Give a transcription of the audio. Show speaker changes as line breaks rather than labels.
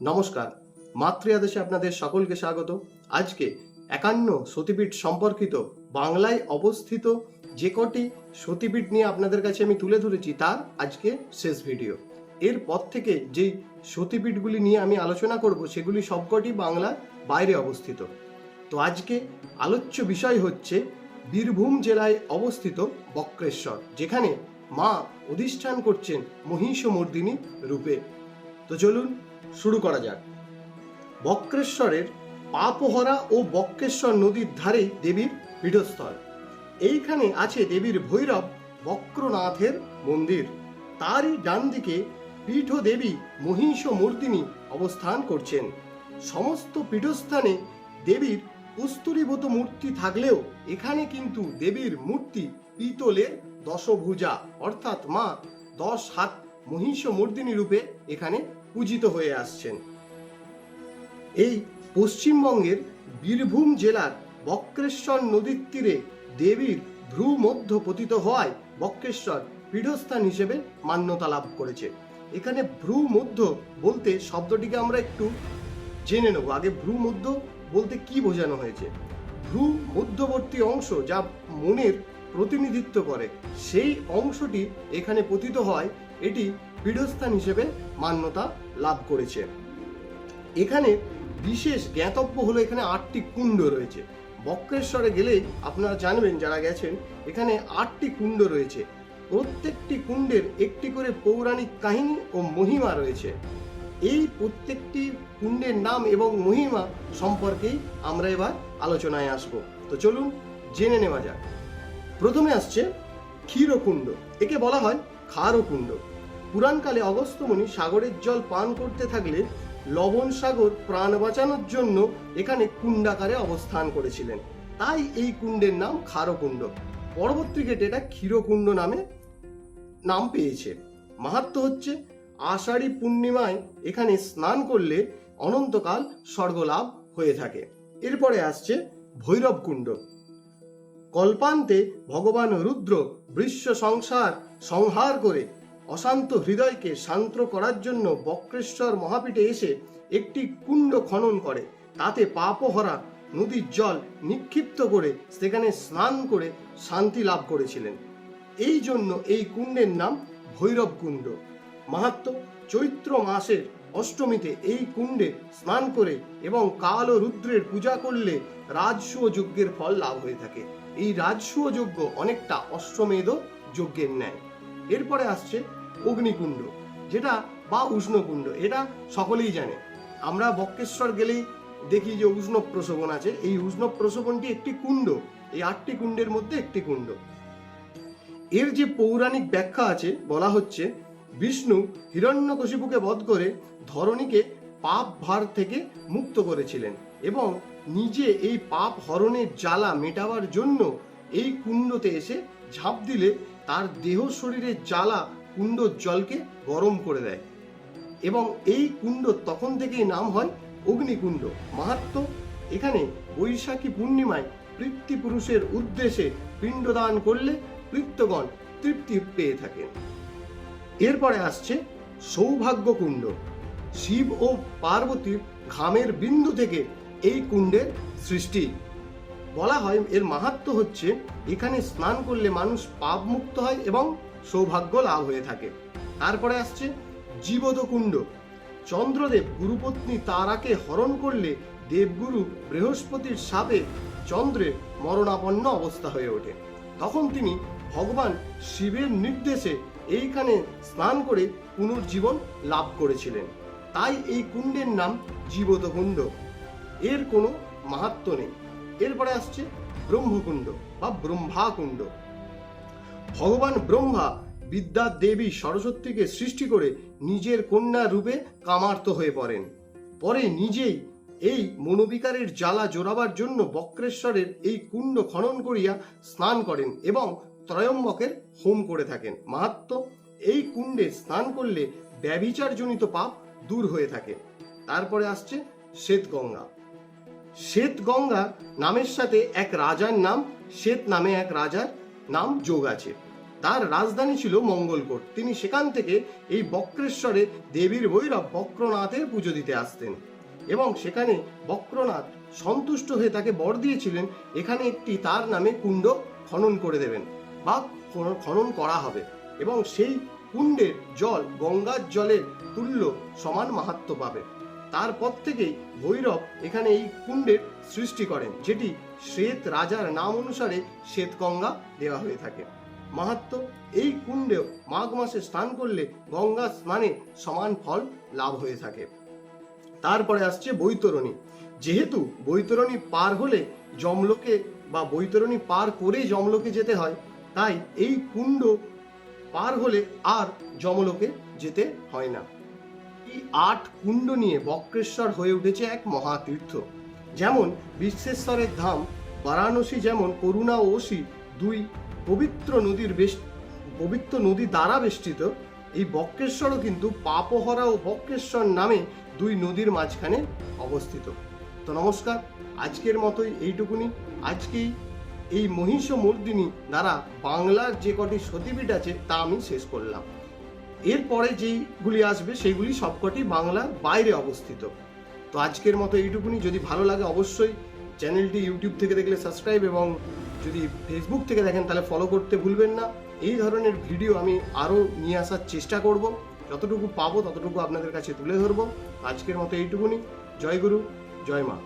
নমস্কার। মাতৃ আদেশে আপনাদের সকলকে স্বাগত। আজকে একান্ন সতীপীঠ সম্পর্কিত বাংলায় অবস্থিত যে কটি সতীপীঠ নিয়ে আপনাদের কাছে আমি তুলে ধরেছি, তার আজকে শেষ ভিডিও। এরপর থেকে যেই সতীপীঠগুলি নিয়ে আমি আলোচনা করব, সেগুলি সবকটি বাংলার বাইরে অবস্থিত। তো আজকে আলোচ্য বিষয় হচ্ছে বীরভূম জেলায় অবস্থিত বক্রেশ্বর, যেখানে মা অধিষ্ঠান করছেন মহিষমর্দিনী রূপে। তো চলুন শুরু করা যাক। বক্রেশ্বরের পাপহরা ও বক্রেশ্বর নদীর ধারেই দেবীর পীঠস্থল। এইখানে আছে দেবীর ভৈরব বক্রনাথের মন্দির। তারই ডান দিকে পীঠ দেবী মহিষমর্দিনী অবস্থান করছেন। সমস্ত পীঠস্থানে দেবীর কস্তুরীভূত মূর্তি থাকলেও এখানে কিন্তু দেবীর মূর্তি পিতলের দশভুজা, অর্থাৎ মা দশ হাত মহিষমর্দিনী রূপে এখানে পূজিত হয়ে আসছেন। এই পশ্চিমবঙ্গের বীরভূম জেলার বক্রেশ্বর নদীর তীরে দেবীর ভ্রু মধ্য পতিত হওয়ায় বক্রেশ্বর পীঠস্থান হিসেবে মান্যতা লাভ করেছে। এখানে ভ্রু মধ্য বলতে শব্দটিকে আমরা একটু জেনে নেব। আগে ভ্রু মধ্য বলতে কি বোঝানো হয়েছে? ভ্রু মধ্যবর্তী অংশ যা মনের প্রতিনিধিত্ব করে। সেই অংশটি এখানে পতিত হয়, এটি পীঠস্থান হিসেবে মান্যতা লাভ করেছে। এখানে বিশেষ জ্ঞাতব্য হলো এখানে আটটি কুণ্ড রয়েছে। বক্রেশ্বরে গেলেই আপনারা জানবেন যারা গেছেন, এখানে আটটি কুণ্ড রয়েছে। প্রত্যেকটি কুণ্ডের একটি করে পৌরাণিক কাহিনী ও মহিমা রয়েছে। এই প্রত্যেকটি কুণ্ডের নাম এবং মহিমা সম্পর্কেই আমরা এবার আলোচনায় আসব। তো চলুন জেনে নেওয়া যাক। প্রথমে আসছে ক্ষীরকুণ্ড। একে বলা হয় ক্ষারকুণ্ড। পুরাণকালে অগস্ত্যমণি সাগরের জল পান করতে থাকলে লবণ সাগর প্রাণ বাঁচানোর জন্য এখানে কুণ্ডাকারে অবস্থান করেছিলেন। তাই এই কুণ্ডের নাম ক্ষারকুণ্ড। পরবর্তীতে এটা ক্ষীরকুণ্ড নামে নাম পেয়েছে। মাহাত্ম হচ্ছে, আষাঢ়ী পূর্ণিমায় এখানে স্নান করলে অনন্তকাল স্বর্গলাভ হয়ে থাকে। এরপরে আসছে ভৈরব কুণ্ড কল্পান্তে ভগবান রুদ্র বৃষ্য সংসার সংহার করে অশান্ত হৃদয়কে শান্ত করার জন্য বক্রেশ্বর মহাপীঠে এসে একটি কুণ্ড খনন করে। তাতে পাপহরা, নদীর জল নিক্ষিপ্ত করে সেখানে স্নান করে শান্তি লাভ করেছিলেন। এই জন্য এই কুণ্ডের নাম ভৈরব কুণ্ড। মাহাত্ম চৈত্র মাসের অষ্টমীতে এই কুণ্ডে স্নান করে এবং কাল ও রুদ্রের পূজা করলে রাজসূয় যজ্ঞের ফল লাভ হয়ে থাকে। এই রাজসূয় যজ্ঞ অনেকটা অশ্বমেধ যজ্ঞের ন্যায়। এরপরে আসছে অগ্নিকুণ্ড, যেটা বা উষ্ণকুণ্ড, এটা সকলেই জানে। আমরা বক্রেশ্বর গেলেই দেখি যে উষ্ণ প্রসবন আছে। এই উষ্ণ প্রসবনটি একটি কুণ্ড, এই আটটি কুণ্ডের মধ্যে একটি কুণ্ড। এর যে পৌরাণিক ব্যাখ্যা আছে, বলা হচ্ছে বিষ্ণু হিরণ্যকশিপুকে বধ করে ধরণীকে পাপ ভার থেকে মুক্ত করেছিলেন এবং নিজে এই পাপ হরণের জ্বালা মেটাবার জন্য এই কুণ্ডতে এসে ঝাঁপ দিলে তার দেহ শরীরের জ্বালা কুণ্ডর জলকে গরম করে দেয়। এবং এই কুণ্ড তখন থেকেই নাম হয় অগ্নিকুণ্ড। মাহাত্ম, এখানে বৈশাখী পূর্ণিমায় পিতৃপুরুষের উদ্দেশ্যে পিণ্ডদান করলে পিতৃগণ তৃপ্তি পেয়ে থাকেন। এরপরে আসছে সৌভাগ্য কুণ্ড শিব ও পার্বতীর ঘামের বিন্দু থেকে এই কুণ্ডের সৃষ্টি। বলা হয় এর মাহাত্ম হচ্ছে এখানে স্নান করলে মানুষ পাপ মুক্ত হয় এবং সৌভাগ্য লাভ হয়ে থাকে। তারপরে আসছে জীবদ কুণ্ড চন্দ্রদেব গুরুপত্নী তারাকে হরণ করলে দেবগুরু বৃহস্পতির সাপে চন্দ্রের মরণাপন্ন অবস্থা হয়ে ওঠে। তখন তিনি ভগবান শিবের নির্দেশে এইখানে স্নান করে পুনর্জীবন লাভ করেছিলেন। তাই এই কুণ্ডের নাম জীবত কুণ্ড এর কোনো মাহাত্ম নেই। এরপরে আসছে ব্রহ্মকুণ্ড বা ব্রহ্মাকুণ্ড। ভগবান ব্রহ্মা বিদ্যা দেবী সরস্বতীকে সৃষ্টি করে নিজের কন্যা রূপে কামার্ত হয়ে পড়েন। পরে নিজেই এই মনোবিকারের জ্বালা জোড়াবার জন্য বক্রেশ্বরের এই কুণ্ড খনন করিয়া স্নান করেন এবং ত্রয়ম্বকের হোম করে থাকেন। মাহাত্ম, এই কুণ্ডে স্নান করলে ব্যবিচারজনিত পাপ দূর হয়ে থাকে। তারপরে আসছে শ্বেতগঙ্গা। শ্বেতগঙ্গা নামের সাথে এক রাজার নাম, শ্বেত নামে এক রাজার নাম যোগ আছে। তার রাজধানী ছিল মঙ্গলকোট। তিনি সেখান থেকে এই বক্রেশ্বরে দেবীর ভৈরব বক্রনাথের পুজো দিতে আসতেন এবং সেখানে বক্রনাথ সন্তুষ্ট হয়ে তাকে বর দিয়েছিলেন। এখানে একটি তার নামে কুণ্ড খনন করে দেবেন। বা খনন করা হবে এবং সেই কুণ্ডের জল গঙ্গার জলের তুল্য সমান মাহাত্ম পাবে। তারপর থেকেই ভৈরব এখানে এই কুণ্ডের সৃষ্টি করেন, যেটি শ্বেত রাজার নাম অনুসারে শ্বেতগঙ্গা দেওয়া হয়ে থাকে। মাহাত্ম, এই কুণ্ডেও মাঘ মাসে স্নান করলে গঙ্গা স্নানে সমান ফল লাভ হয়ে থাকে। তারপরে আসছে বৈতরণী। যেহেতু বৈতরণী পার হলে জমলোকে বা বৈতরণী পার করে জমলোকে যেতে হয় তাই এই কুণ্ড পার হলে আর জমলোকে যেতে হয় না। এই আট কুণ্ড নিয়ে বক্রেশ্বর হয়ে উঠেছে এক মহাতীর্থ। যেমন বিশ্বেশ্বরের ধাম, বারাণসী যেমন করুণা ও ওসি দুই পবিত্র নদীর বেশ, পবিত্র নদী দ্বারা বেষ্টিত, এই বক্রেশ্বরও কিন্তু পাপহরা ও বক্রেশ্বর নামে দুই নদীর মাঝখানে অবস্থিত। তো নমস্কার, আজকের মতোই এইটুকুনি। আজকেই এই মহিষ মর্দিনী দ্বারা বাংলার যে কটি সতীপীঠ আছে, তা আমি শেষ করলাম। এরপরে যেইগুলি আসবে, সেইগুলি সবকটি বাংলার বাইরে অবস্থিত। তো আজকের মতো এইটুকুনি। যদি ভালো লাগে অবশ্যই চ্যানেলটি ইউটিউব থেকে দেখলে সাবস্ক্রাইব এবং যদি ফেসবুক থেকে দেখেন, তাহলে ফলো করতে ভুলবেন না। এই ধরনের ভিডিও আমি আরও নিয়ে আসার চেষ্টা করব। যতটুকু পাবো, ততটুকু আপনাদের কাছে তুলে ধরবো। আজকের মতো এইটুকুনি। জয় গুরু, জয় মা।